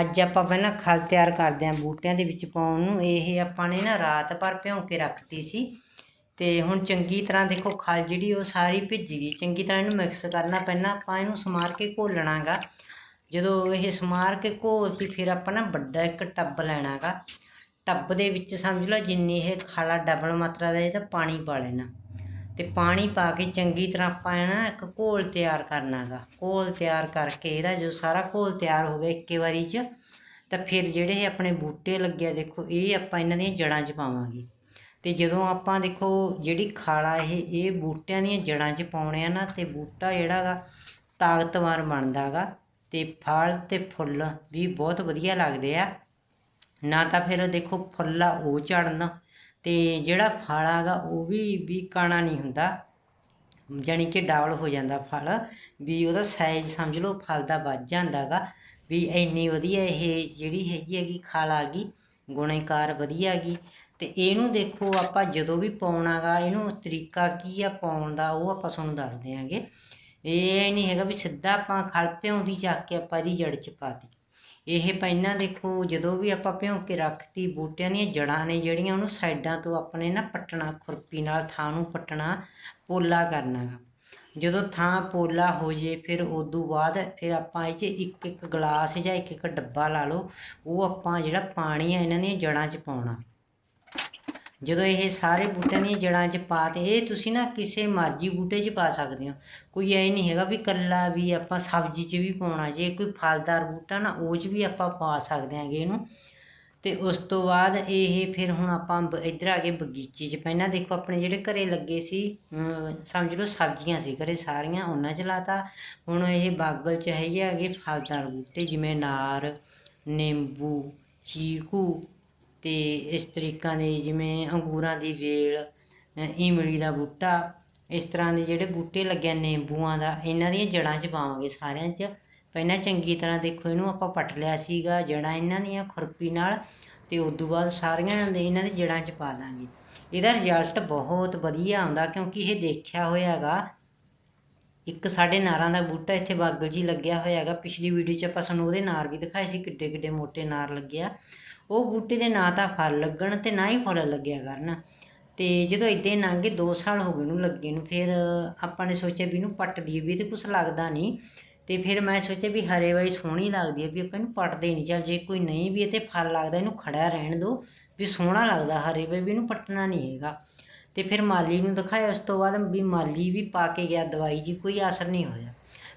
ਅੱਜ ਆਪਾਂ ਪਹਿਲਾਂ ਖਲ ਤਿਆਰ ਕਰਦੇ ਆਂ ਬੂਟਿਆਂ ਦੇ ਵਿੱਚ ਪਾਉਣ ਨੂੰ। ਇਹ ਆਪਾਂ ਨੇ ਨਾ ਰਾਤ ਭਰ ਭਿਉਂ ਕੇ ਰੱਖਤੀ ਸੀ। ਤੇ ਹੁਣ ਚੰਗੀ ਤਰ੍ਹਾਂ ਦੇਖੋ ਖਲ ਜਿਹੜੀ ਉਹ ਸਾਰੀ ਭਿੱਜ ਗਈ। ਚੰਗੀ ਤਰ੍ਹਾਂ ਇਹਨੂੰ ਮਿਕਸ ਕਰਨਾ ਪਹਿਲਾਂ ਆਪਾਂ ਇਹਨੂੰ ਸਮਾਰ ਕੇ ਘੋਲਣਾਗਾ। ਜਦੋਂ ਇਹ ਸਮਾਰ ਕੇ ਘੋਲਤੀ, ਫਿਰ ਆਪਾਂ ਨਾ ਵੱਡਾ ਇੱਕ ਟੱਬ ਲੈਣਾਗਾ। ਟੱਬ ਦੇ ਵਿੱਚ ਸਮਝ ਲਓ ਜਿੰਨੀ ਇਹ ਖਾਲਾ ਡਬਲ ਮਾਤਰਾ ਦਾ, ਇਹ ਪਾਣੀ ਪਾ ਲੈਣਾ। ਤੇ ਪਾਣੀ ਪਾ ਕੇ ਚੰਗੀ ਤਰ੍ਹਾਂ ਆਪਾਂ ਇਹ ਨਾ ਇੱਕ ਘੋਲ ਤਿਆਰ ਕਰਨਾਗਾ ਘੋਲ ਤਿਆਰ ਕਰਕੇ ਇਹਦਾ ਜੋ ਸਾਰਾ ਘੋਲ ਤਿਆਰ ਹੋ ਗਿਆ ਇੱਕੇ ਵਾਰੀ 'ਚ, ਤਾਂ ਫਿਰ ਜਿਹੜੇ ਇਹ ਆਪਣੇ ਬੂਟੇ ਲੱਗਿਆ ਦੇਖੋ ਇਹ ਆਪਾਂ ਇਹਨਾਂ ਦੀਆਂ ਜੜਾਂ 'ਚ ਪਾਵਾਂਗੇ। ਤੇ ਜਦੋਂ ਆਪਾਂ ਦੇਖੋ ਜਿਹੜੀ ਖਾਲਾ ਇਹ ਇਹ ਬੂਟਿਆਂ ਦੀਆਂ ਜੜਾਂ 'ਚ ਪਾਉਣੇ ਆ ਨਾ, ਤੇ ਬੂਟਾ ਜਿਹੜਾਗਾ ਤਾਕਤਵਰ ਬਣਦਾਗਾ ਤੇ ਫਲ ਤੇ ਫੁੱਲ ਵੀ ਬਹੁਤ ਵਧੀਆ ਲੱਗਦੇ ਆ। ਨਾ ਤਾਂ ਫਿਰ ਦੇਖੋ ਫੁੱਲਾ ਉਹ ਝੜਨ ਤੇ ਜਿਹੜਾ ਫਲ ਹੈਗਾ ਉਹ ਵੀ ਵੀ ਕਾਣਾ ਨਹੀਂ ਹੁੰਦਾ। ਜਾਣੀ ਕਿ ਡਬਲ ਹੋ ਜਾਂਦਾ ਫਲ। ਵੀ ਉਹਦਾ ਸਾਈਜ਼ ਸਮਝ ਲਓ, ਫਲ ਦਾ ਵੱਧ ਜਾਂਦਾਗਾ ਵੀ ਇੰਨੀ ਵਧੀਆ ਇਹ ਜਿਹੜੀ ਹੈਗੀ ਹੈਗੀ ਖਲ ਆ ਗਈ, ਗੁਣੇਕਾਰ ਵਧੀਆ ਹੈਗੀ ਤੇ ਇਹਨੂੰ ਦੇਖੋ ਆਪਾਂ ਜਦੋਂ ਵੀ ਪਾਉਣਾਗਾ ਇਹਨੂੰ ਤਰੀਕਾ ਕੀ ਆ ਪਾਉਣ ਦਾ, ਉਹ ਆਪਾਂ ਤੁਹਾਨੂੰ ਦੱਸ ਦਿਆਂਗੇ। ਇਹ ਨਹੀਂ ਹੈਗਾ ਵੀ ਸਿੱਧਾ ਆਪਾਂ ਖਲ ਪਿਉਂਦੀ ਚੱਕ ਕੇ ਆਪਾਂ ਇਹਦੀ ਜੜ ਚ ਪਾਤੀ ਇਹ ਪਹਿਲਾਂ ਦੇਖੋ, ਜਦੋਂ ਵੀ ਆਪਾਂ ਭਿਉਂ ਕੇ ਰੱਖਤੀ, ਬੂਟਿਆਂ ਦੀਆਂ ਜੜਾਂ ਨੇ ਜਿਹੜੀਆਂ, ਉਹਨੂੰ ਸਾਈਡਾਂ ਤੋਂ ਆਪਣੇ ਨਾ ਪੱਟਣਾ, ਖੁਰਪੀ ਨਾਲ ਥਾਂ ਨੂੰ ਪੱਟਣਾ, ਪੋਲਾ ਕਰਨਾ ਜਦੋਂ ਥਾਂ ਪੋਲਾ ਹੋ ਜੇ, ਫਿਰ ਉਦੋਂ ਬਾਅਦ ਫਿਰ ਆਪਾਂ ਇਹ 'ਚ ਇੱਕ ਇੱਕ ਗਲਾਸ ਜਾਂ ਇੱਕ ਇੱਕ ਡੱਬਾ ਲਾ ਲਓ, ਉਹ ਆਪਾਂ ਜਿਹੜਾ ਪਾਣੀ ਆ, ਇਹਨਾਂ ਦੀਆਂ ਜੜਾਂ 'ਚ ਪਾਉਣਾ। ਜਦੋਂ ਇਹ ਸਾਰੇ ਬੂਟਿਆਂ ਦੀਆਂ ਜੜਾਂ 'ਚ ਪਾ ਤੇ ਇਹ ਤੁਸੀਂ ਨਾ ਕਿਸੇ ਮਰਜ਼ੀ ਬੂਟੇ 'ਚ ਪਾ ਸਕਦੇ ਹੋ। ਕੋਈ ਐ ਨਹੀਂ ਹੈਗਾ ਵੀ ਕੱਲਾ ਵੀ ਆਪਾਂ ਸਬਜ਼ੀ 'ਚ ਵੀ ਪਾਉਣਾ, ਜੇ ਕੋਈ ਫਲਦਾਰ ਬੂਟਾ ਨਾ, ਉਹ 'ਚ ਵੀ ਆਪਾਂ ਪਾ ਸਕਦੇ ਹਾਂਗੇ ਇਹਨੂੰ। ਤੇ ਉਸ ਤੋਂ ਬਾਅਦ ਇਹ ਫਿਰ ਹੁਣ ਆਪਾਂ ਬ- ਇੱਧਰ ਆ ਗਏ ਬਗੀਚੇ 'ਚ। ਪਹਿਲਾਂ ਦੇਖੋ ਆਪਣੇ ਜਿਹੜੇ ਘਰੇ ਲੱਗੇ ਸੀ ਸਮਝ ਲਓ ਸਬਜ਼ੀਆਂ ਸੀ ਘਰੇ ਸਾਰੀਆਂ, ਉਹਨਾਂ 'ਚ ਲਾਤਾ। ਹੁਣ ਇਹ ਬਾਗਲ 'ਚ ਹੈਗੇ ਹੈਗੇ ਫਲਦਾਰ ਬੂਟੇ, ਜਿਵੇਂ ਨਾਰ, ਨਿੰਬੂ, ਚੀਕੂ ਤੇ ਇਸ ਤਰੀਕਾਂ ਦੇ ਜਿਵੇਂ ਅੰਗੂਰਾਂ ਦੀ ਵੇਲ ਅ, ਇਮਲੀ ਦਾ ਬੂਟਾ ਇਸ ਤਰ੍ਹਾਂ ਦੇ ਜਿਹੜੇ ਬੂਟੇ ਲੱਗੇ ਆ ਨਿੰਬੂਆਂ ਦਾ ਇਹਨਾਂ ਦੀਆਂ ਜੜਾਂ 'ਚ ਪਾਵਾਂਗੇ ਸਾਰਿਆਂ 'ਚ। ਪਹਿਲਾਂ ਚੰਗੀ ਤਰ੍ਹਾਂ ਦੇਖੋ ਇਹਨੂੰ ਆਪਾਂ ਪੱਟ ਲਿਆ ਸੀਗਾ ਜੜਾਂ ਇਹਨਾਂ ਦੀਆਂ ਖੁਰਪੀ ਨਾਲ ਤੇ ਉਸ ਤੋਂ ਬਾਅਦ ਸਾਰੀਆਂ ਦੇ ਇਹਨਾਂ ਦੀ ਜੜਾਂ 'ਚ ਪਾ ਦਾਂਗੇ। ਇਹਦਾ ਰਿਜ਼ਲਟ ਬਹੁਤ ਵਧੀਆ ਆਉਂਦਾ ਕਿਉਂਕਿ ਇਹ ਦੇਖਿਆ ਹੋਇਆਗਾ ਇੱਕ ਸਾਡੇ ਨਾਰਾਂ ਦਾ ਬੂਟਾ ਇੱਥੇ ਬਾਗਲ ਜੀ ਲੱਗਿਆ ਹੋਇਆ ਹੈਗਾ ਪਿਛਲੀ ਵੀਡੀਓ 'ਚ ਆਪਾਂ ਸਾਨੂੰ ਉਹਦੇ ਨਾਰ ਵੀ ਦਿਖਾਏ ਸੀ ਕਿੱਡੇ ਕਿੱਡੇ ਮੋਟੇ ਨਾਰ ਲੱਗਿਆ ਉਹ ਬੂਟੇ ਦੇ ਨਾ ਤਾਂ ਫਲ ਲੱਗਣ ਤੇ ਨਾ ਹੀ ਫੁੱਲ ਲੱਗਿਆ ਕਰਨ। ਤੇ ਜਦੋਂ ਇਦਾਂ ਹੀ ਲੰਘ ਗਏ 2 ਸਾਲ ਹੋ ਗਏ ਨੂੰ ਲੱਗੇ ਨੂੰ, ਫਿਰ ਆਪਾਂ ਨੇ ਸੋਚਿਆ ਵੀ ਇਹਨੂੰ ਪੱਟ ਦਈਏ, ਵੀ ਇਹ ਤੇ ਕੁਝ ਲੱਗਦਾ ਨਹੀਂ। ਤੇ ਫਿਰ ਮੈਂ ਸੋਚਿਆ ਵੀ ਹਰੇ ਵਾਈ ਸੋਹਣੀ ਲੱਗਦੀ ਹੈ ਵੀ ਆਪਾਂ ਇਹਨੂੰ ਪੱਟਦੇ ਨਹੀਂ। ਚੱਲ ਜੇ ਕੋਈ ਨਹੀਂ ਵੀ ਇਹ ਤੇ ਫਲ ਲੱਗਦਾ, ਇਹਨੂੰ ਖੜਾ ਰਹਿਣ ਦਿਓ, ਵੀ ਸੋਹਣਾ ਲੱਗਦਾ ਹਰੇ ਵਾਈ ਵੀ ਇਹਨੂੰ ਪੱਟਣਾ ਨਹੀਂ ਹੈਗਾ। ਤੇ ਫਿਰ ਮਾਲੀ ਨੂੰ ਦਿਖਾਇਆ, ਉਸ ਤੋਂ ਬਾਅਦ ਵੀ ਮਾਲੀ ਵੀ ਪਾ ਕੇ ਗਿਆ, ਦਵਾਈ ਜੀ ਕੋਈ ਅਸਰ ਨਹੀਂ ਹੋਇਆ।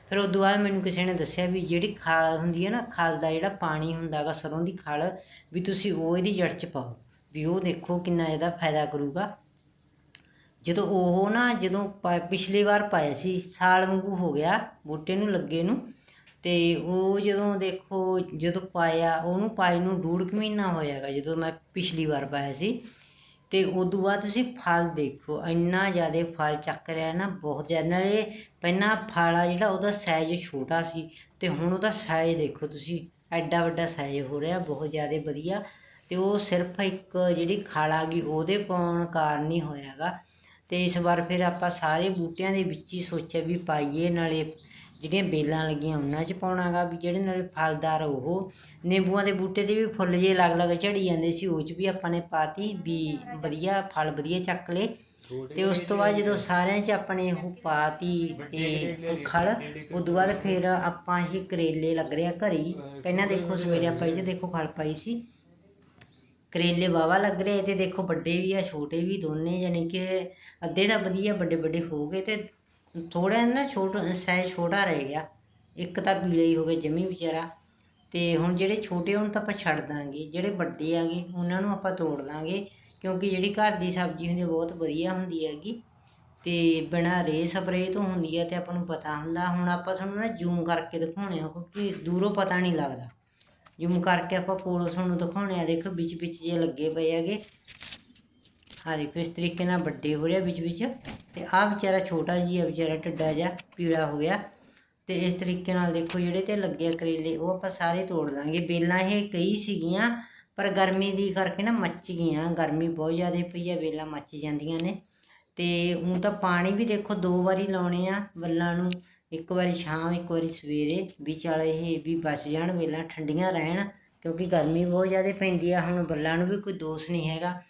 ਫਿਰ ਉਸ ਤੋਂ ਬਾਅਦ ਮੈਨੂੰ ਕਿਸੇ ਨੇ ਦੱਸਿਆ ਵੀ ਜਿਹੜੀ ਖਾਲ ਹੁੰਦੀ ਹੈ ਨਾ, ਖਾਲ ਦਾ ਜਿਹੜਾ ਪਾਣੀ ਹੁੰਦਾ ਹੁੰਦਾਗਾ ਸਰੋਂ ਦੀ ਖਾਲ, ਵੀ ਤੁਸੀਂ ਉਹ ਇਹਦੀ ਜੜ 'ਚ ਪਾਓ, ਵੀ ਉਹ ਦੇਖੋ ਕਿੰਨਾ ਇਹਦਾ ਫਾਇਦਾ ਕਰੂਗਾ। ਜਦੋਂ ਉਹ ਨਾ ਜਦੋਂ ਪਿਛਲੀ ਵਾਰ ਪਾਇਆ ਸੀ, ਸਾਲ ਵਾਂਗੂ ਹੋ ਗਿਆ ਬੂਟੇ ਨੂੰ ਲੱਗੇ ਨੂੰ, ਤੇ ਉਹ ਜਦੋਂ ਦੇਖੋ ਜਦੋਂ ਪਾਇਆ, ਉਹਨੂੰ ਪਾਈ ਨੂੰ ਡੂਢ ਕੁ ਮਹੀਨਾ ਹੋਇਆਗਾ ਜਦੋਂ ਮੈਂ ਪਿਛਲੀ ਵਾਰ ਪਾਇਆ ਸੀ। ਤੇ ਉਦੋਂ ਬਾਅਦ ਤੁਸੀਂ ਫਲ ਦੇਖੋ, ਇੰਨਾ ਜ਼ਿਆਦਾ ਫਲ ਚੱਕ ਰਿਹਾ ਨਾ ਬਹੁਤ ਜ਼ਿਆਦਾ, ਨਾਲੇ ਪਹਿਲਾਂ ਫਲ ਆ ਜਿਹੜਾ ਉਹਦਾ ਸਾਈਜ਼ ਛੋਟਾ ਸੀ ਤੇ ਹੁਣ ਉਹਦਾ ਸਾਈਜ਼ ਦੇਖੋ ਤੁਸੀਂ, ਐਡਾ ਵੱਡਾ ਸਾਈਜ਼ ਹੋ ਰਿਹਾ, ਬਹੁਤ ਜ਼ਿਆਦਾ ਵਧੀਆ। ਤੇ ਉਹ ਸਿਰਫ ਇੱਕ ਜਿਹੜੀ ਖਲ ਆ ਗਈ, ਉਹਦੇ ਪਾਉਣ ਕਾਰਨ ਹੀ ਹੋਇਆਗਾ ਤੇ ਇਸ ਵਾਰ ਫਿਰ ਆਪਾਂ ਸਾਰੇ ਬੂਟਿਆਂ ਦੇ ਵਿੱਚ ਹੀ ਸੋਚਿਆ ਵੀ ਪਾਈਏ, ਨਾਲੇ ਜਿਹੜੀਆਂ ਬੇਲਾਂ ਲੱਗੀਆਂ ਉਹਨਾਂ 'ਚ ਪਾਉਣਾਗਾ ਵੀ ਜਿਹੜੇ ਨਾਲੇ ਫਲਦਾਰ ਉਹ ਨਿੰਬੂਆਂ ਦੇ ਬੂਟੇ ਤੇ ਵੀ ਫੁੱਲ ਜੇ ਅਲੱਗ-ਅਲੱਗ ਝੜੀ ਜਾਂਦੇ ਸੀ ਉਹ 'ਚ ਵੀ ਆਪਾਂ ਨੇ ਪਾਤੀ ਵੀ ਵਧੀਆ ਫਲ ਵਧੀਆ ਚੱਕ ਲਏ। ਤੇ ਉਸ ਤੋਂ ਬਾਅਦ ਜਦੋਂ ਸਾਰਿਆਂ 'ਚ ਆਪਣੇ ਉਹ ਪਾਤੀ ਤੇ ਖਲ ਉਦੋਂ ਬਾਅਦ ਫਿਰ ਆਪਾਂ ਇਹ ਕਰੇਲੇ ਲੱਗ ਰਿਹਾ ਘਰੀ ਪਹਿਲਾਂ ਦੇਖੋ ਸਵੇਰੇ ਆਪਾਂ ਇਹ 'ਚ ਦੇਖੋ ਖਲ ਪਾਈ ਸੀ। ਕਰੇਲੇ ਵਾਵਾ ਲੱਗ ਰਹੇ ਤੇ ਦੇਖੋ ਵੱਡੇ ਵੀ ਆ ਛੋਟੇ ਵੀ ਦੋਨੇ ਯਾਨੀ ਕਿ ਅੱਧੇ ਤਾਂ ਵਧੀਆ ਵੱਡੇ ਵੱਡੇ ਹੋ ਗਏ ਤੇ ਥੋੜਾ ਨਾ ਛੋਟਾ ਸਾਈਜ਼ ਛੋਟਾ ਰਹਿ ਗਿਆ। ਇੱਕ ਤਾਂ ਪੀਲੇ ਹੀ ਹੋ ਗਏ ਜਮੀ ਵਿਚਾਰਾ। ਤੇ ਹੁਣ ਜਿਹੜੇ ਛੋਟੇ ਉਹਨੂੰ ਤਾਂ ਆਪਾਂ ਛੱਡ ਦਾਂਗੇ, ਜਿਹੜੇ ਵੱਡੇ ਆਗੇ, ਉਹਨਾਂ ਨੂੰ ਆਪਾਂ ਤੋੜ ਦਾਂਗੇ, ਕਿਉਂਕਿ ਜਿਹੜੀ ਘਰ ਦੀ ਸਬਜ਼ੀ ਹੁੰਦੀ ਹੈ ਬਹੁਤ ਵਧੀਆ ਹੁੰਦੀ ਹੈਗੀ। ਤੇ ਬਿਨਾਂ ਰੇ ਸਪਰੇਅ ਤੋਂ ਹੁੰਦੀ ਹੈ ਤੇ ਆਪਾਂ ਨੂੰ ਪਤਾ ਹੁੰਦਾ। ਹੁਣ ਆਪਾਂ ਤੁਹਾਨੂੰ ਨਾ ਜ਼ੂਮ ਕਰਕੇ ਦਿਖਾਉਣੇ ਆ, ਕਿਉਂਕਿ ਦੂਰੋਂ ਪਤਾ ਨਹੀਂ ਲੱਗਦਾ। ਜ਼ੂਮ ਕਰਕੇ ਆਪਾਂ ਕੋਲੋਂ ਤੁਹਾਨੂੰ ਦਿਖਾਉਣੇ ਆ। ਦੇਖੋ ਵਿੱਚ ਵਿੱਚ ਜੇ ਲੱਗੇ ਪਏ ਹੈਗੇ। ਹਾਂ ਦੇਖੋ ਇਸ ਤਰੀਕੇ ਨਾਲ ਵੱਡੇ ਹੋ ਰਿਹਾ ਵਿੱਚ ਵਿੱਚ ਤੇ ਆਹ ਵਿਚਾਰਾ ਛੋਟਾ ਜੀ ਆ, ਵਿਚਾਰਾ ਟੱਡਾ ਜਿਹਾ, ਪੀਲਾ ਹੋ ਗਿਆ। ਤੇ ਇਸ ਤਰੀਕੇ ਨਾਲ ਦੇਖੋ ਜਿਹੜੇ ਤੇ ਲੱਗੇ ਆ ਕਰੇਲੇ, ਉਹ ਆਪਾਂ ਸਾਰੇ ਤੋੜ ਲਾਂਗੇ। ਬੇਲਾਂ ਇਹ ਕਈ ਸੀਗੀਆਂ, ਪਰ ਗਰਮੀ ਦੀ ਕਰਕੇ ਨਾ ਮੱਚ ਗਈਆਂ। ਗਰਮੀ ਬਹੁਤ ਜ਼ਿਆਦਾ ਪਈ ਆ, ਬੇਲਾਂ ਮੱਚ ਜਾਂਦੀਆਂ ਨੇ। ਤੇ ਹੁਣ ਤਾਂ ਪਾਣੀ ਵੀ ਦੇਖੋ ਦੋ ਵਾਰੀ ਲਾਉਣੇ ਆ ਵੱਲਾਂ ਨੂੰ, ਇੱਕ ਵਾਰੀ ਸ਼ਾਮ, ਇੱਕ ਵਾਰੀ ਸਵੇਰੇ। ਵੀ ਚੱਲ ਇਹ ਵੀ ਬਚ ਜਾਣ ਵੇਲਾਂ ਠੰਡੀਆਂ ਰਹਿਣ, ਕਿਉਂਕਿ ਗਰਮੀ ਬਹੁਤ ਜ਼ਿਆਦਾ ਪੈਂਦੀ ਆ। ਹੁਣ ਬੱਲਾਂ ਨੂੰ ਵੀ ਕੋਈ ਦੋਸ਼ ਨਹੀਂ ਹੈਗਾ।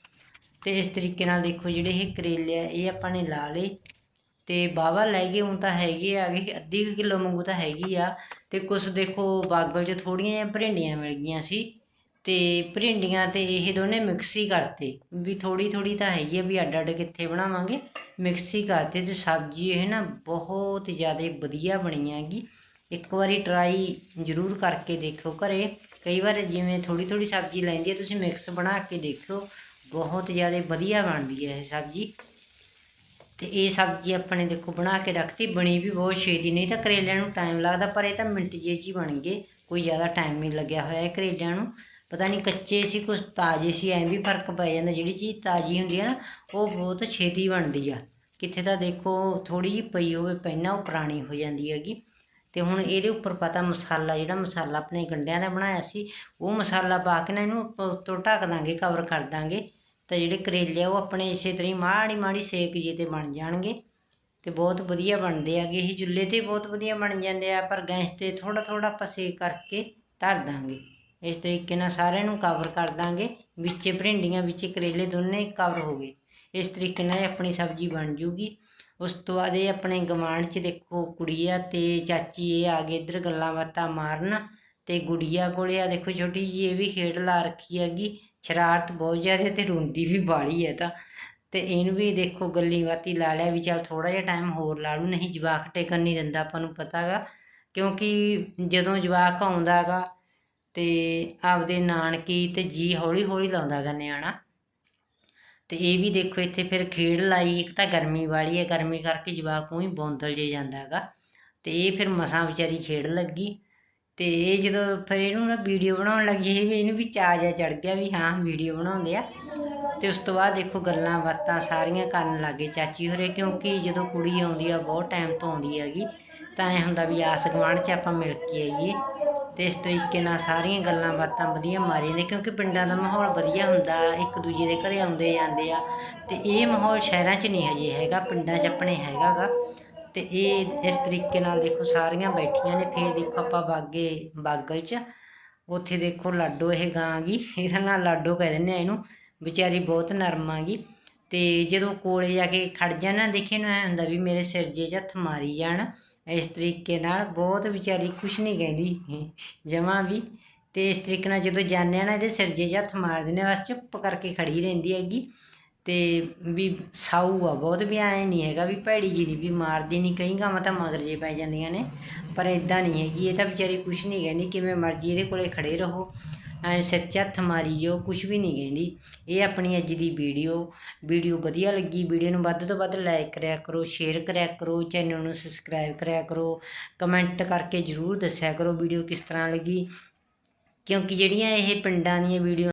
ਤੇ ਇਸ ਤਰੀਕੇ ਨਾਲ ਦੇਖੋ ਜਿਹੜੇ ਇਹ ਕਰੇਲੇ ਆ, ਇਹ ਆਪਾਂ ਨੇ ਲਾ ਲਏ। ਤੇ ਬਾਵਾ ਲੈ ਗਏ, ਹੁਣ ਤਾਂ ਹੈਗੇ ਆ ਗਏ ਅੱਧੀ ਕੁ ਕਿਲੋ ਮੰਗੂ ਤਾਂ ਹੈਗੀ ਆ। ਤੇ ਕੁਛ ਦੇਖੋ ਬਾਗਲ 'ਚ ਥੋੜੀਆਂ ਜਿਹੀਆਂ ਭਰਿੰਡੀਆਂ ਮਿਲ ਗਈਆਂ ਸੀ। ਤੇ ਭਰਿੰਡੀਆਂ ਤੇ ਇਹ ਦੋਨੇ ਮਿਕਸ ਹੀ ਕਰਤੇ। ਵੀ ਥੋੜੀ ਥੋੜੀ ਤਾਂ ਹੈਗੀ ਆ, ਵੀ ਅੱਡ ਅੱਡ ਕਿੱਥੇ ਬਣਾਵਾਂਗੇ। ਮਿਕਸ ਹੀ ਕਰਤੇ ਤੇ ਸਬਜ਼ੀ ਇਹ ਨਾ ਬਹੁਤ ਜ਼ਿਆਦਾ ਵਧੀਆ ਬਣੀ ਹੈਗੀ। ਇੱਕ ਵਾਰੀ ਟਰਾਈ ਜ਼ਰੂਰ ਕਰਕੇ ਦੇਖਿਓ ਘਰੇ। ਕਈ ਵਾਰ ਜਿਵੇਂ ਥੋੜੀ ਥੋੜੀ ਸਬਜ਼ੀ ਲੈਂਦੀ ਹੈ ਤੁਸੀਂ ਮਿਕਸ ਬਣਾ ਕੇ ਦੇਖਿਓ। ਬਹੁਤ ਜ਼ਿਆਦਾ ਵਧੀਆ ਬਣਦੀ ਹੈ ਇਹ ਸਬਜ਼ੀ। ਤੇ ਇਹ ਸਬਜ਼ੀ ਆਪਣੇ ਦੇਖੋ ਬਣਾ ਕੇ ਰੱਖਤੀ, ਬਣੀ ਵੀ ਬਹੁਤ ਛੇਤੀ, ਨਹੀਂ ਤਾਂ ਕਰੇਲਿਆਂ ਨੂੰ ਟਾਈਮ ਲੱਗਦਾ, ਪਰ ਇਹ ਤਾਂ ਮਿੰਟ ਜੇ 'ਚ ਹੀ ਬਣ ਗਏ। ਕੋਈ ਜ਼ਿਆਦਾ ਟਾਈਮ ਨਹੀਂ ਲੱਗਿਆ ਹੋਇਆ ਇਹ ਕਰੇਲਿਆਂ ਨੂੰ। ਪਤਾ ਨਹੀਂ ਕੱਚੇ ਸੀ ਕੁਝ ਤਾਜ਼ੇ ਸੀ, ਐਂ ਵੀ ਫ਼ਰਕ ਪੈ ਜਾਂਦਾ, ਜਿਹੜੀ ਚੀਜ਼ ਤਾਜ਼ੀ ਹੁੰਦੀ ਹੈ ਨਾ, ਉਹ ਬਹੁਤ ਛੇਤੀ ਬਣਦੀ ਆ। ਕਿੱਥੇ ਤਾਂ ਦੇਖੋ ਥੋੜੀ ਜਿਹੀ ਪਈ ਹੋਵੇ, ਪਹਿਲਾਂ ਉਹ ਪੁਰਾਣੀ ਹੋ ਜਾਂਦੀ ਹੈਗੀ। ਤੇ ਹੁਣ ਇਹਦੇ ਉੱਪਰ ਪਤਾ ਮਸਾਲਾ, ਜਿਹੜਾ ਮਸਾਲਾ ਆਪਣੇ ਗੰਡਿਆਂ ਦਾ ਬਣਾਇਆ ਸੀ, ਉਹ ਮਸਾਲਾ ਪਾ ਕੇ ਨਾ ਇਹਨੂੰ ਉੱਤੋਂ ਢੱਕ ਦਾਂਗੇ ਕਵਰ ਕਰ ਦਾਂਗੇ। ਤਾਂ ਜਿਹੜੇ ਕਰੇਲੇ ਆ, ਉਹ ਆਪਣੇ ਇਸੇ ਤਰ੍ਹਾਂ ਹੀ ਮਾੜੀ ਮਾੜੀ ਸੇਕ ਜੇ ਤੇ ਬਣ ਜਾਣਗੇ ਤੇ ਬਹੁਤ ਵਧੀਆ ਬਣਦੇ ਆਗੇ ਇਹ ਚੁੱਲ੍ਹੇ ਤੇ ਬਹੁਤ ਵਧੀਆ ਬਣ ਜਾਂਦੇ ਆ, ਪਰ ਗੈਸ ਤੇ ਥੋੜਾ ਥੋੜਾ ਆਪਾਂ ਸੇਕ ਕਰਕੇ ਧਰ ਦਾਂਗੇ। ਇਸ ਤਰੀਕੇ ਨਾਲ ਸਾਰਿਆਂ ਨੂੰ ਕਵਰ ਕਰ ਦਾਂਗੇ। ਵਿੱਚੇ ਭਰਿੰਡੀਆਂ ਵਿੱਚ ਕਰੇਲੇ ਦੋਨੇ ਕਵਰ ਹੋ ਗਏ। ਇਸ ਤਰੀਕੇ ਨਾਲ ਆਪਣੀ ਸਬਜ਼ੀ ਬਣ ਜੂਗੀ। ਉਸ ਤੋਂ ਬਾਅਦ ਇਹ ਆਪਣੇ ਗਵਾਂਢ 'ਚ ਦੇਖੋ ਕੁੜੀ ਆ ਤੇ ਚਾਚੀ ਇਹ ਆ ਗਏ ਇੱਧਰ ਗੱਲਾਂ ਬਾਤਾਂ ਮਾਰਨ ਤੇ ਗੁੜੀਆ ਕੋਲੇ ਆ ਦੇਖੋ ਛੋਟੀ ਜੀ ਇਹ ਵੀ ਖੇਡ ਲਾ ਰੱਖੀ ਹੈਗੀ। ਸ਼ਰਾਰਤ ਬਹੁਤ ਜ਼ਿਆਦਾ ਤੇ ਰੋਂਦੀ ਵੀ ਬਾਲੀ ਹੈ ਤਾਂ। ਤੇ ਇਹਨੂੰ ਵੀ ਦੇਖੋ ਗੱਲੀ ਬਾਤੀ ਲਾ ਲਿਆ ਵੀ ਚੱਲ ਥੋੜਾ ਜਿਹਾ ਟਾਈਮ ਹੋਰ ਲਾ ਲੂ ਨਹੀਂ ਜਵਾਕ ਟੇਕਣ ਨਹੀਂ ਦਿੰਦਾ ਆਪਾਂ ਨੂੰ ਪਤਾਗਾ ਕਿਉਂਕਿ ਜਦੋਂ ਜਵਾਕ ਆਉਂਦਾਗਾ ਤੇ ਆਪਦੇ ਨਾਨਕੀ ਤੇ ਜੀ ਹੌਲੀ ਹੌਲੀ ਲਾਉਂਦਾਗਾ ਨਿਆਣਾ। ਤੇ ਇਹ ਵੀ ਦੇਖੋ ਇੱਥੇ ਫਿਰ ਖੇਡ ਲਾਈ, ਇੱਕ ਤਾਂ ਗਰਮੀ ਵਾਲੀ ਹੈ ਗਰਮੀ ਕਰਕੇ ਜਵਾਕ ਉਹੀ ਬੌਂਦਲ ਜੇ ਜਾਂਦਾ ਹੈਗਾ ਤੇ ਇਹ ਫਿਰ ਮਸਾਂ ਵਿਚਾਰੀ ਖੇਡ ਲੱਗੀ। ਤੇ ਇਹ ਜਦੋਂ ਫਿਰ ਇਹਨੂੰ ਨਾ ਵੀਡੀਓ ਬਣਾਉਣ ਲੱਗੀ ਸੀ ਵੀ ਇਹਨੂੰ ਵੀ ਚਾਅ ਜਿਹਾ ਚੜ ਗਿਆ ਵੀ ਹਾਂ, ਵੀਡੀਓ ਬਣਾਉਂਦੇ ਆ। ਤੇ ਉਸ ਤੋਂ ਬਾਅਦ ਦੇਖੋ ਗੱਲਾਂ ਬਾਤਾਂ ਸਾਰੀਆਂ ਕਰਨ ਲੱਗੇ ਚਾਚੀ ਹੋਰੇ, ਕਿਉਂਕਿ ਜਦੋਂ ਕੁੜੀ ਆਉਂਦੀ ਆ, ਬਹੁਤ ਟਾਈਮ ਤੋਂ ਆਉਂਦੀ ਹੈਗੀ, ਤਾਂ ਇਹ ਹੁੰਦਾ ਵੀ ਆਸ ਗੁਆਂਢ 'ਚ ਆਪਾਂ ਮਿਲ ਕੇ ਆਈਏ। ਤੇ ਇਸ ਤਰੀਕੇ ਨਾਲ ਸਾਰੀਆਂ ਗੱਲਾਂ ਬਾਤਾਂ ਵਧੀਆ ਮਾਰੀ ਨੇ, ਕਿਉਂਕਿ ਪਿੰਡਾਂ ਦਾ ਮਾਹੌਲ ਵਧੀਆ ਹੁੰਦਾ, ਇੱਕ ਦੂਜੇ ਦੇ ਘਰੇ ਆਉਂਦੇ ਜਾਂਦੇ ਆ। ਤੇ ਇਹ ਮਾਹੌਲ ਸ਼ਹਿਰਾਂ 'ਚ ਨਹੀਂ ਹਜੇ ਹੈਗਾ, ਪਿੰਡਾਂ 'ਚ ਆਪਣੇ ਹੈਗਾਗਾ। ਤੇ ਇਹ ਇਸ ਤਰੀਕੇ ਨਾਲ ਦੇਖੋ ਸਾਰੀਆਂ ਬੈਠੀਆਂ ਨੇ ਫਿਰ ਦੇਖੋ ਆਪਾਂ ਬਾਗੇ ਬਾਗਲ 'ਚ। ਉੱਥੇ ਦੇਖੋ ਲਾਡੋ ਇਹ ਗਾਂ ਗੀ। ਇਹਦਾ ਨਾਂ ਲਾਡੋ ਕਹਿ ਦਿੰਦੇ ਆ ਇਹਨੂੰ। ਵਿਚਾਰੀ ਬਹੁਤ ਨਰਮ ਆ ਗੀ। ਤੇ ਜਦੋਂ ਕੋਲੇ ਜਾ ਕੇ ਖੜ ਜਾਣਾ ਦੇਖੇ ਨੂੰ ਐ ਹੁੰਦਾ ਵੀ ਮੇਰੇ ਸਿਰ ਜੇ 'ਚ ਹੱਥ ਮਾਰੀ ਜਾਣ। ਇਸ ਤਰੀਕੇ ਨਾਲ ਬਹੁਤ ਵਿਚਾਰੀ ਕੁਛ ਨਹੀਂ ਕਹਿੰਦੀ। ਜਮਾਂ ਵੀ। ਤੇ ਇਸ ਤਰੀਕੇ ਨਾਲ ਜਦੋਂ ਜਾਂਦੇ ਆ ਨਾ ਇਹਦੇ ਸਿਰ ਜੇ 'ਚ ਹੱਥ ਮਾਰ ਦਿੰਦੇ ਆ, ਬਸ ਚੁੱਪ ਕਰਕੇ ਖੜੀ ਰਹਿੰਦੀ ਹੈਗੀ। ਤੇ ਵੀ ਸਾਊ ਆ ਬਹੁਤ, ਵੀ ਐ ਨਹੀਂ ਹੈਗਾ ਵੀ ਭੈੜੀ ਜੀ ਦੀ ਵੀ ਮਾਰਦੀ ਨਹੀਂ ਕਈ ਗਾਵਾਂ ਤਾਂ ਮਗਰ ਜੇ ਪੈ ਜਾਂਦੀਆਂ ਨੇ, ਪਰ ਇਦਾਂ ਨਹੀਂ ਹੈਗੀ, ਇਹ ਤਾਂ ਵਿਚਾਰੀ ਕੁਛ ਨਹੀਂ ਕਹਿੰਦੀ, ਕਿਵੇਂ ਮਰਜ਼ੀ ਇਹਦੇ ਕੋਲੇ ਖੜੇ ਰਹੋ, ਐ ਸਿਰ 'ਚ ਹੱਥ ਮਾਰੀ ਜੋ ਕੁਛ ਵੀ ਨਹੀਂ ਕਹਿੰਦੀ, ਇਹ ਆਪਣੀ ਅੱਜ ਦੀ ਵੀਡੀਓ ਵੀਡੀਓ ਵਧੀਆ ਲੱਗੀ, ਵੀਡੀਓ ਨੂੰ ਵੱਧ ਤੋਂ ਵੱਧ ਲਾਈਕ ਕਰਿਆ ਕਰੋ ਸ਼ੇਅਰ ਕਰਿਆ ਕਰੋ ਚੈਨਲ ਨੂੰ ਸਬਸਕ੍ਰਾਈਬ ਕਰਿਆ ਕਰੋ ਕਮੈਂਟ ਕਰਕੇ ਜਰੂਰ ਦੱਸਿਆ ਕਰੋ ਵੀਡੀਓ ਕਿਸ ਤਰ੍ਹਾਂ ਲੱਗੀ, ਕਿਉਂਕਿ ਜਿਹੜੀਆਂ ਇਹ ਪਿੰਡਾਂ ਦੀਆਂ ਵੀਡੀਓ